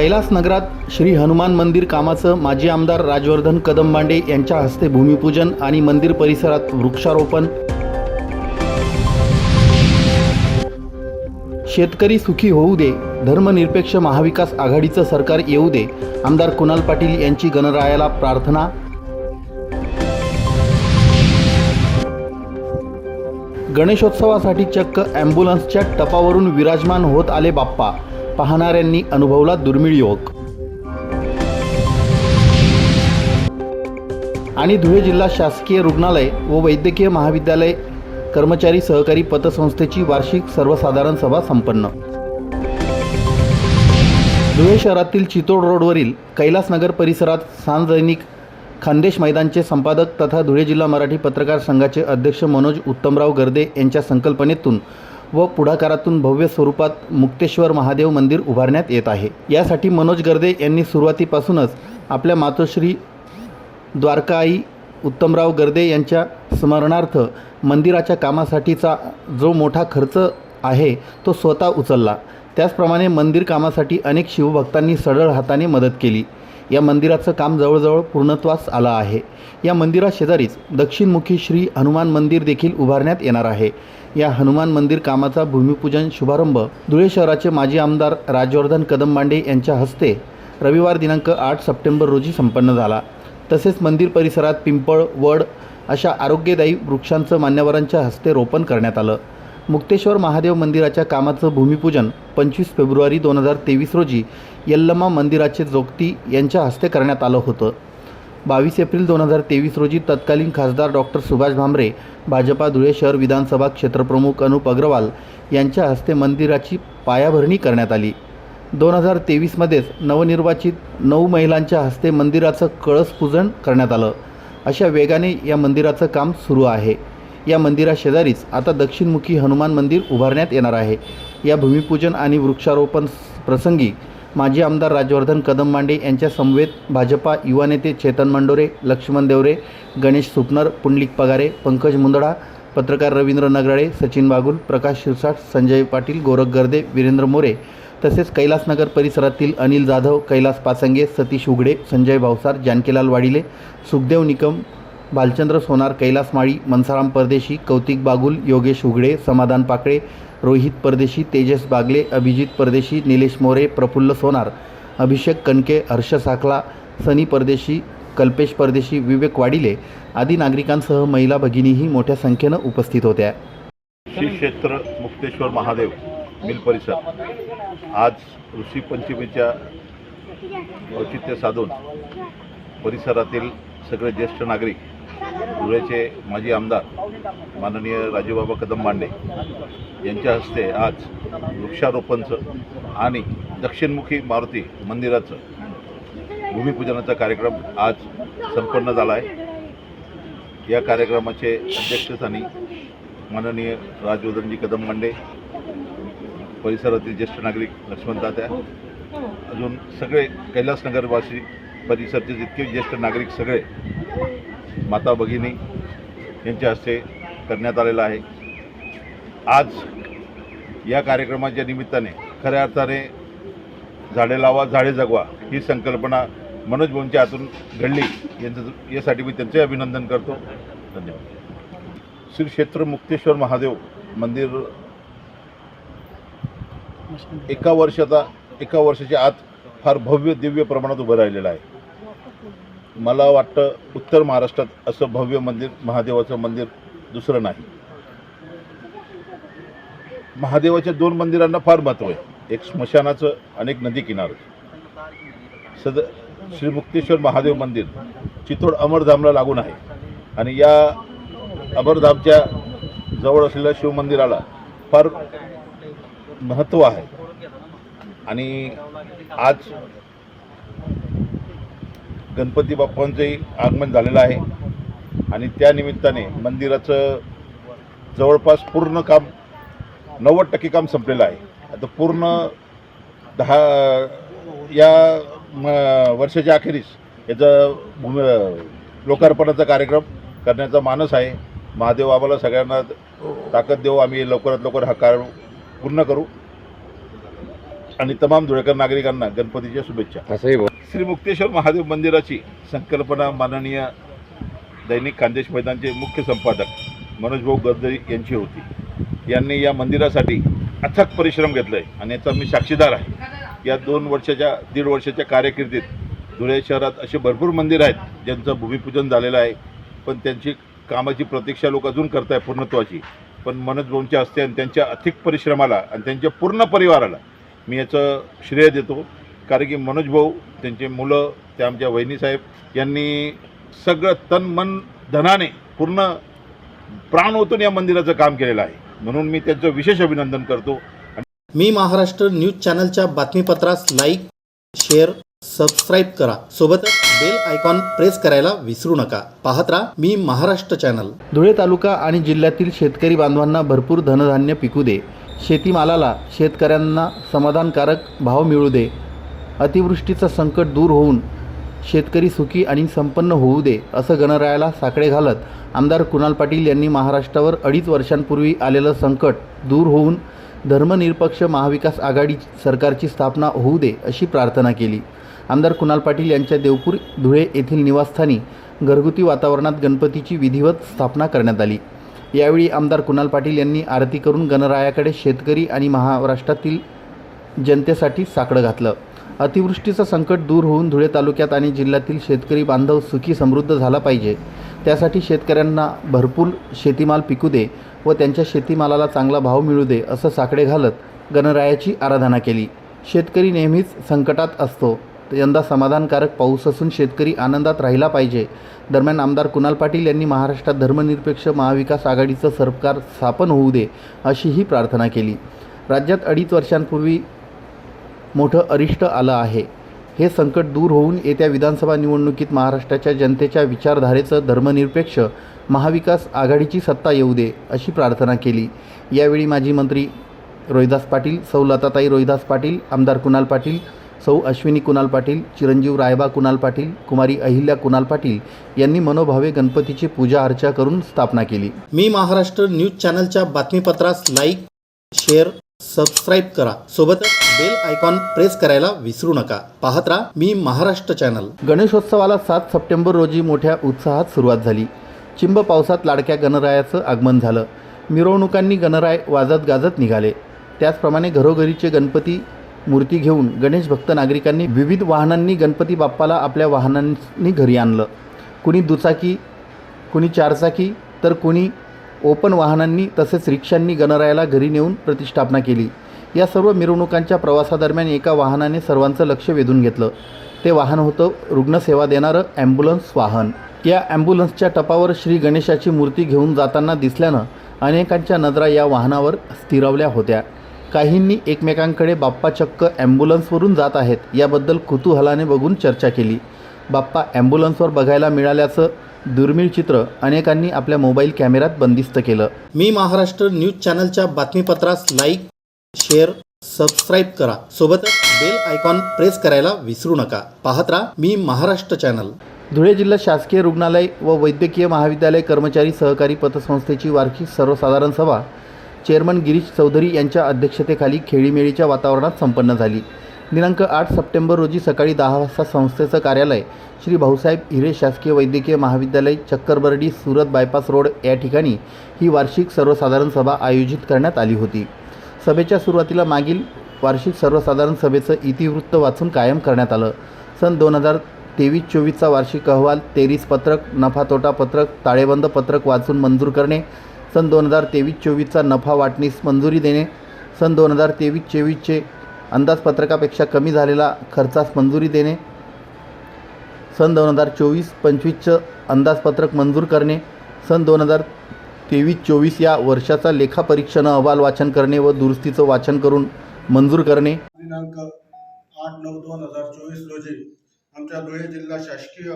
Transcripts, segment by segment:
कैलास नगरात श्री हनुमान मंदिर कामाचं माजी आमदार राजवर्धन कदमबांडे यांच्या हस्ते भूमिपूजन आणि मंदिर परिसरात वृक्षारोपण. शेतकरी सुखी होऊ दे धर्मनिरपेक्ष महाविकास आघाडीचं सरकार येऊ दे आमदार कुणाल पाटील यांची गणरायाला प्रार्थना. गणेशोत्सवासाठी चक्क ॲम्ब्युलन्सच्या टपावरून विराजमान होत आले बाप्पा. पाहणाऱ्यांनी अनुभवला दुर्मिळ योग. आणि धुळे जिल्हा शासकीय रुग्णालय व वैद्यकीय महाविद्यालय कर्मचारी सहकारी पतसंस्थेची वार्षिक सर्वसाधारण सभा संपन्न. धुळे शहरातील चितोड रोडवरील कैलासनगर परिसरात सांजैनिक खानदेश मैदानचे संपादक तथा धुळे जिल्हा मराठी पत्रकार संघाचे अध्यक्ष मनोज उत्तमराव गर्दे यांच्या संकल्पनेतून व पुढाकारातून भव्य स्वरूपात मुक्तेश्वर महादेव मंदिर उभारण्यात येत आहे. यासाठी मनोज गर्दे यांनी सुरुवातीपासूनच आपल्या मातोश्री द्वारकाई उत्तमराव गर्दे यांच्या स्मरणार्थ मंदिराच्या कामासाठीचा जो मोठा खर्च आहे तो स्वतः उचलला. त्याचप्रमाणे मंदिर कामासाठी अनेक शिवभक्तांनी सरळ हाताने मदत केली. या मंदिराचं काम जवळजवळ पूर्णत्वास आलं आहे. या मंदिराशेजारीच दक्षिणमुखी श्री हनुमान मंदिर देखील उभारण्यात येणार आहे. या हनुमान मंदिर कामाचा भूमिपूजन शुभारंभ धुळे शहराचे माजी आमदार राजवर्धन कदमबांडे यांच्या हस्ते रविवार दिनांक आठ सप्टेंबर रोजी संपन्न झाला. तसेच मंदिर परिसरात पिंपळ वड अशा आरोग्यदायी वृक्षांचं मान्यवरांच्या हस्ते रोपण करण्यात आलं. मुक्तेश्वर महादेव मंदिराच्या कामाचं भूमिपूजन पंचवीस फेब्रुवारी दोन हजार तेवीस रोजी यल्लमा मंदिराचे जोगती यांच्या हस्ते करण्यात आलं होतं. बावीस एप्रिल दोन हजार तेवीस रोजी तत्कालीन खासदार डॉक्टर सुभाष भामरे भाजपा धुळे शहर विधानसभा क्षेत्रप्रमुख अनुप अग्रवाल यांच्या हस्ते मंदिराची पायाभरणी करण्यात आली. दोन हजार तेवीसमध्येच नवनिर्वाचित नऊ महिलांच्या हस्ते मंदिराचं कळस पूजन करण्यात आलं. अशा वेगाने या मंदिराचं काम सुरू आहे. या मंदिराशेजारीच आता दक्षिणमुखी हनुमान मंदिर उभारण्यात येणार आहे. या भूमिपूजन आणि वृक्षारोपण प्रसंगी माजी आमदार राजवर्धन कदममांडे यांच्या समवेत भाजपा युवा नेते चेतन मंडोरे लक्ष्मण देवरे गणेश सुपनर पुंडलिक पगारे पंकज मुंदडा पत्रकार रवींद्र नगराळे सचिन बागुल प्रकाश शिरसाट संजय पाटील गोरख गर्दे वीरेंद्र मोरे तसेच कैलासनगर परिसरातील अनिल जाधव कैलास पासंगे सतीश उघडे संजय भावसार जानकीलाल वाडिले सुखदेव निकम भालचंद्र सोनार कैलास माळी मनसाराम परदेशी कौतिक बागुल योगेश उघडे समाधान पाकळे रोहित परदेशी तेजस बागले अभिजित परदेशी निलेश मोरे प्रफुल्ल सोनार अभिषेक कणके हर्ष साखला सनी परदेशी कल्पेश परदेशी विवेक वाडिले आदी नागरिकांसह महिला भगिनीही मोठ्या संख्येनं उपस्थित होत्या. श्री क्षेत्र मुक्तेश्वर महादेव मिल परिसर. आज ऋषी पंचमीच्या औचित्य साधून परिसरातील सगळे ज्येष्ठ नागरिक धुळ्याचे माजी आमदार माननीय राजूबाबा कदम मांडे यांच्या हस्ते आज वृक्षारोपणचं आणि दक्षिणमुखी मारुती मंदिराचं भूमिपूजनाचा कार्यक्रम आज संपन्न झाला आहे. या कार्यक्रमाचे अध्यक्षस्थानी माननीय राजवर्धनजी कदम मांडे परिसरातील ज्येष्ठ नागरिक लक्ष्मण तात्या अजून सगळे कैलासनगरवासी परिसरचे जितके ज्येष्ठ नागरिक सगळे माता भगिनी यांच्या हस्ते करण्यात आलेलं आहे. आज या कार्यक्रमाच्या निमित्ताने खऱ्या अर्थाने झाडे लावा झाडे जगवा ही संकल्पना मनोज भाऊंच्या हातून घडली. यांचं यासाठी मी त्यांचे अभिनंदन करतो. धन्यवाद. श्री क्षेत्र मुक्तेश्वर महादेव मंदिर एका वर्षाचा एका वर्षाच्या आत फार भव्य दिव्य प्रमाणात उभं राहिलेलं आहे. मला वाटतं उत्तर महाराष्ट्रात असं भव्य मंदिर महादेवाचं मंदिर दुसरं नाही. महादेवाच्या दोन मंदिरांना फार महत्त्व आहे. एक स्मशानाचं आणि एक नदी किनारं. सद श्री मुक्तेश्वर महादेव मंदिर चितोड अमरधामला लागून आहे. आणि या अमरधामच्या जवळ असलेल्या शिवमंदिराला फार महत्त्व आहे. आणि आज गणपती बाप्पांचंही आगमन झालेलं आहे. आणि त्या निमित्ताने मंदिराचं जवळपास पूर्ण काम नव्वद टक्के काम संपलेलं आहे. आता पूर्ण दहा या म वर्षाच्या अखेरीस याचं भूमी लोकार्पणाचा कार्यक्रम करण्याचा मानस आहे. महादेव आम्हाला सगळ्यांना ताकद देऊ आम्ही लवकरात लवकर हा कार्य पूर्ण करू. आणि तमाम धुळेकर नागरिकांना गणपतीच्या शुभेच्छा. असंही श्री मुक्तेश्वर महादेव मंदिराची संकल्पना माननीय दैनिक खानदेश मैदानचे मुख्य संपादक मनोजभाऊ गर्दे यांची होती. यांनी या मंदिरासाठी अथक परिश्रम घेतले आहे आणि याचा मी साक्षीदार आहे. या दोन वर्षाच्या दीड वर्षाच्या कारकिर्दीत धुळे शहरात असे भरपूर मंदिर आहेत ज्यांचं भूमिपूजन झालेलं आहे. पण त्यांची कामाची प्रतीक्षा लोक अजून करत आहे पूर्णत्वाची. पण मनोज भाऊंच्या हस्ते आणि त्यांच्या अथिक परिश्रमाला आणि त्यांच्या पूर्ण परिवाराला मी याचं श्रेय देतो. कारण की मनोज भाऊ त्यांचे मुलं त्या आमच्या वहिनीसाहेब यांनी सगळं तन मन धनाने पूर्ण प्राण ओतून या मंदिराचं काम केलेलं आहे. म्हणून मी त्यांचं विशेष अभिनंदन करतो. मी महाराष्ट्र न्यूज चॅनलच्या बातमीपत्रास लाईक शेअर सबस्क्राईब करा. सोबतच बेल आयकॉन प्रेस करायला विसरू नका. पाहत राहा मी महाराष्ट्र चॅनल. धुळे तालुका आणि जिल्ह्यातील शेतकरी बांधवांना भरपूर धनधान्य पिकू दे. शेतीमालाला शेतकऱ्यांना समाधानकारक भाव मिळू दे. अतिवृष्टीचं संकट दूर होऊन शेतकरी सुखी आणि संपन्न होऊ दे असं गणरायाला साकडे घालत आमदार कुणाल पाटील यांनी महाराष्ट्रावर अडीच वर्षांपूर्वी आलेलं संकट दूर होऊन धर्मनिरपक्ष महाविकास आघाडी सरकारची स्थापना होऊ दे अशी प्रार्थना केली. आमदार कुणाल पाटील यांच्या देवपूर धुळे येथील निवासस्थानी घरगुती वातावरणात गणपतीची विधिवत स्थापना करण्यात आली. यावेळी आमदार कुणाल पाटील यांनी आरती करून गणरायाकडे शेतकरी आणि महाराष्ट्रातील जनतेसाठी साकडं घातलं. अतिवृष्टीचं संकट दूर होऊन धुळे तालुक्यात आणि जिल्ह्यातील शेतकरी बांधव सुखी समृद्ध झाला पाहिजे. त्यासाठी शेतकऱ्यांना भरपूर शेतीमाल पिकू दे व त्यांच्या शेतीमालाला चांगला भाव मिळू दे असं साकडे घालत गणरायाची आराधना केली. शेतकरी नेहमीच संकटात असतो. यंदा समाधानकारक पाऊस असून शेतकरी आनंदात राहिला पाहिजे. दरम्यान आमदार कुणाल पाटील यांनी महाराष्ट्रात धर्मनिरपेक्ष महाविकास आघाडीचं सरकार स्थापन होऊ दे अशीही प्रार्थना केली. राज्यात अडीच वर्षांपूर्वी मोठं अरिष्ट आलं आहे. हे संकट दूर होऊन येत्या विधानसभा निवडणुकीत महाराष्ट्राच्या जनतेच्या विचारधारेचं धर्मनिरपेक्ष महाविकास आघाडीची सत्ता येऊ दे अशी प्रार्थना केली. यावेळी माजी मंत्री रोहिदास पाटील सौ लताताई रोहिदास पाटील आमदार कुणाल पाटील सौ अश्विनी कुणाल पाटील चिरंजीव रायबा कुणाल पाटील कुमारी अहिल्या कुणाल पाटील यांनी मनोभावे गणपतीची पूजा अर्चा करून स्थापना केली. मी महाराष्ट्र न्यूज चॅनलच्या बातमीपत्रास लाईक शेअर सबस्क्राईब करा. सोबतच बेल आयकॉन प्रेस करायला विसरू नका. पाहत राहा मी महाराष्ट्र चॅनल. गणेशोत्सवाला सात सप्टेंबर रोजी मोठ्या उत्साहात सुरुवात झाली. चिंब पावसात लाडक्या गणरायाचं आगमन झालं. मिरवणुकांनी गणराय वाजत गाजत निघाले. त्याचप्रमाणे घरोघरीचे गणपती मूर्ती घेऊन गणेश भक्त नागरिकांनी विविध वाहनांनी गणपती बाप्पाला आपल्या वाहनांनी घरी आणलं. कुणी दुचाकी कुणी चारचाकी तर कुणी ओपन वाहनांनी तसेच रिक्षांनी गणरायाला घरी नेऊन प्रतिष्ठापना केली. या सर्व मिरवणुकांच्या प्रवासादरम्यान एका वाहनाने सर्वांचं लक्ष वेधून घेतलं. ते वाहन होतं रुग्णसेवा देणारं ॲम्ब्युलन्स वाहन. या ॲम्ब्युलन्सच्या टपावर श्री गणेशाची मूर्ती घेऊन जाताना दिसल्यानं अनेकांच्या नजरा या वाहनावर स्थिरावल्या होत्या. काहींनी एकमेकांकडे बाप्पा चक्क ॲम्ब्युलन्सवरून जात आहेत याबद्दल कुतूहलाने बघून चर्चा केली. बाप्पा ॲम्ब्युलन्सवर बघायला मिळाल्याचं दुर्मिळ चित्र अनेकांनी आपल्या मोबाईल कॅमेऱ्यात बंदिस्त केलं. मी महाराष्ट्र न्यूज चॅनलच्या बातमीपत्रास लाईक शेअर सबस्क्राईब करा. सोबतच बेल आयकॉन प्रेस करायला विसरू नका. पाहत राहा मी महाराष्ट्र चॅनल. धुळे जिल्हा शासकीय रुग्णालय व वैद्यकीय महाविद्यालय कर्मचारी सहकारी पतसंस्थेची वार्षिक सर्वसाधारण सभा चेअरमन गिरीश चौधरी यांच्या अध्यक्षतेखाली खेळीमेळीच्या वातावरणात संपन्न झाली. दिनांक आठ सप्टेंबर रोजी सकाळी दहा वाजता संस्थेचं कार्यालय श्री भाऊसाहेब हिरे शासकीय वैद्यकीय महाविद्यालय चक्करबर्डी सुरत बायपास रोड या ठिकाणी ही वार्षिक सर्वसाधारण सभा आयोजित करण्यात आली होती. सभेच्या सुरुवातीला मागील वार्षिक सर्वसाधारण सभेचं इतिवृत्त वाचून कायम करण्यात आलं. सन दोन हजार तेवीस चोवीसचा वार्षिक अहवाल तेरीस पत्रक नफा तोटा पत्रक ताळेबंद पत्रक वाचून मंजूर करणे सन दोन हजार तेवीस चोवीसचा नफा वाटणीस मंजुरी देणे. सन दोन हजार तेवीस चोवीसचे अंदाजपत्रकापेक्षा कमी झालेला खर्चास मंजुरी देणे. सन दोन हजार चोवीस पंचवीसचं अंदाजपत्रक मंजूर करणे. सन दोन हजार तेवीस चोवीस या वर्षाचा लेखापरीक्षण अहवाल वाचन करणे व दुरुस्तीचं वाचन करून मंजूर करणे. दिनांक आठ नऊ दोन हजार चोवीस रोजी आमच्या धुळे जिल्हा शासकीय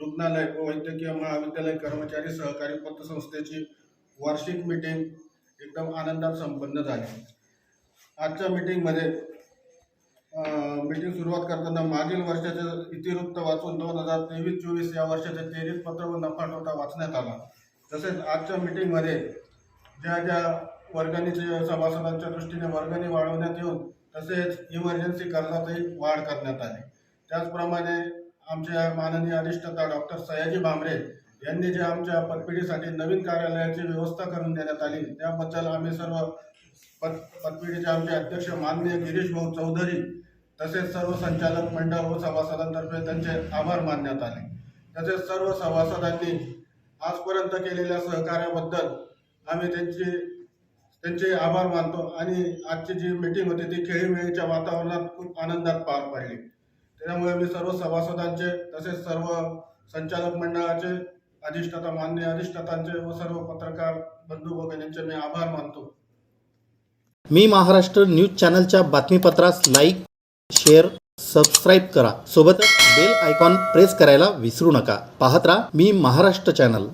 रुग्णालय व वैद्यकीय महाविद्यालय कर्मचारी सहकारी पतसंस्थेची वार्षिक मीटिंग एकदम आनंदात संपन्न झाली. आजच्या मीटिंगमध्ये मीटिंग सुरुवात करताना मागील वर्षाचे इतिवृत्त वाचून दोन हजार तेवीस चोवीस या वर्षाचे तेरीस पत्र व नफा तोटा वाचण्यात आला. तसेच आजच्या मीटिंगमध्ये ज्या ज्या वर्गणीचे सभासदांच्या दृष्टीने वर्गणी वाढवण्यात येऊन तसेच इमर्जन्सी कर्जातही वाढ करण्यात आली. त्याचप्रमाणे आमच्या माननीय अधिष्ठता डॉक्टर सयाजी भांबरे यांनी जे आमच्या पतपिढीसाठी नवीन कार्यालयाची व्यवस्था करून देण्यात आली त्याबद्दल आम्ही सर्व पत पतपिढीचे आमचे अध्यक्ष माननीय गिरीश भाऊ चौधरी तसेच सर्व संचालक मंडळ व सभासदांतर्फे त्यांचे आभार मानण्यात आले. तसेच सर्व सभासदांनी आजपर्यंत केलेल्या सहकार्याबद्दल आम्ही त्यांची त्यांचे आभार मानतो आणि आजची जी मीटिंग होती ती खेळीमेळीच्या वातावरणात खूप आनंदात पार पडली. त्यामुळे मी सर्व सभासदांचे तसेच सर्व संचालक मंडळाचे अधिष्ठाता मान्य अधिष्ठातांचे व सर्व पत्रकार बंधू भगिनींचे मी आभार मानतो. मी महाराष्ट्र न्यूज चॅनलच्या बातमीपत्रास लाईक शेअर सबस्क्राईब करा. सोबतच बेल आयकॉन प्रेस करायला विसरू नका. पाहत राहा मी महाराष्ट्र चॅनल.